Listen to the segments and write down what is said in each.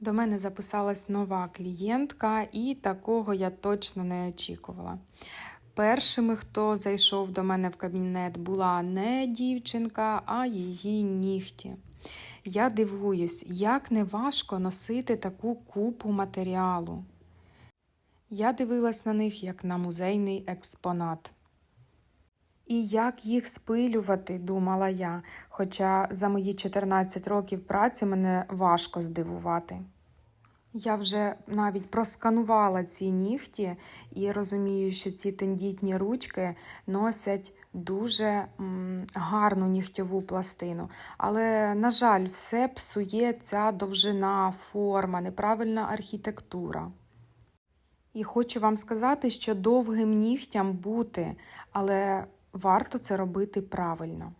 До мене записалась нова клієнтка, і такого я точно не очікувала. Першими, хто зайшов до мене в кабінет, була не дівчинка, а її нігті. Я дивуюсь, як неважко носити таку купу матеріалу. Я дивилась на них як на музейний експонат. І як їх спилювати, думала я, хоча за мої 14 років праці мене важко здивувати. Я вже навіть просканувала ці нігті і розумію, що ці тендітні ручки носять дуже гарну нігтьову пластину. Але, на жаль, все псує ця довжина, форма, неправильна архітектура. І хочу вам сказати, що довгим нігтям бути, але варто це робити правильно.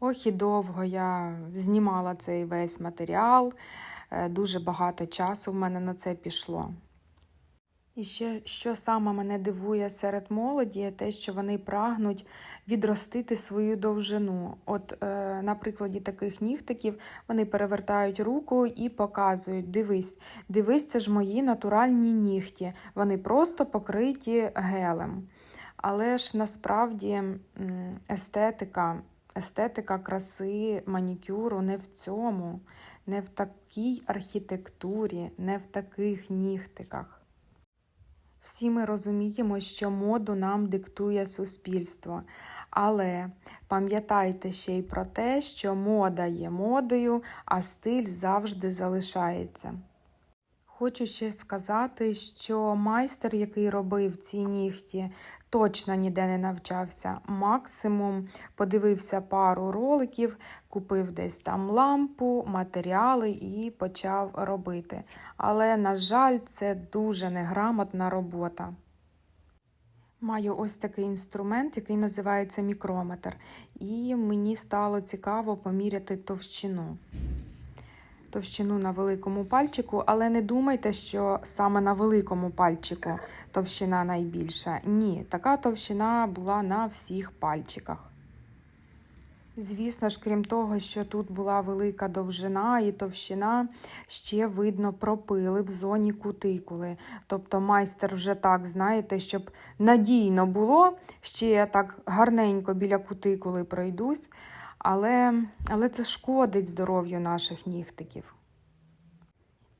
Ох і довго я знімала цей весь матеріал, е, дуже багато часу в мене на це пішло. І ще, що саме мене дивує серед молоді, те, що вони прагнуть відростити свою довжину. От, е, на прикладі таких нігтиків вони перевертають руку і показують: дивись, дивись, це ж мої натуральні нігті. Вони просто покриті гелем. Але ж насправді естетика, естетика краси манікюру не в цьому, не в такій архітектурі, не в таких нігтиках. Всі ми розуміємо, що моду нам диктує суспільство. Але пам'ятайте ще й про те, що мода є модою, а стиль завжди залишається. Хочу ще сказати, що майстер, який робив ці нігті, точно ніде не навчався. Максимум подивився пару роликів, купив десь там лампу, матеріали і почав робити. Але, на жаль, це дуже неграмотна робота. Маю ось такий інструмент, який називається мікрометр, і мені стало цікаво поміряти товщину товщину на великому пальчику, але не думайте, що саме на великому пальчику товщина найбільша. Ні, така товщина була на всіх пальчиках. Звісно ж, крім того, що тут була велика довжина і товщина, ще видно пропили в зоні кутикули. Тобто майстер вже так, знаєте, щоб надійно було, ще я так гарненько біля кутикули пройдусь але, але це шкодить здоров'ю наших нігтиків.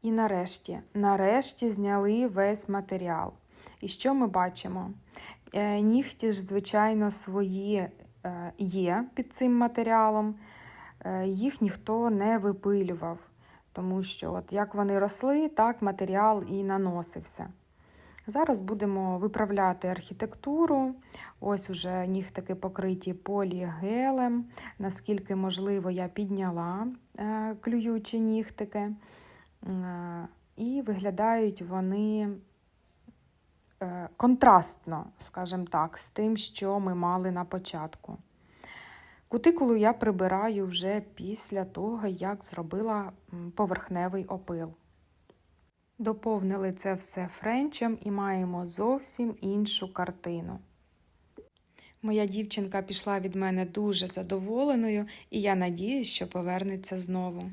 І нарешті, нарешті зняли весь матеріал. І що ми бачимо? Е, нігті ж, звичайно, свої е, є під цим матеріалом, е, їх ніхто не випилював, тому що от як вони росли, так матеріал і наносився. Зараз будемо виправляти архітектуру. Ось уже нігтики покриті полігелем. Наскільки можливо, я підняла е, клюючі нігтики. Е, і виглядають вони е, контрастно, скажімо так, з тим, що ми мали на початку. Кутикулу я прибираю вже після того, як зробила поверхневий опил. Доповнили це все френчем і маємо зовсім іншу картину. Моя дівчинка пішла від мене дуже задоволеною, і я надіюсь, що повернеться знову.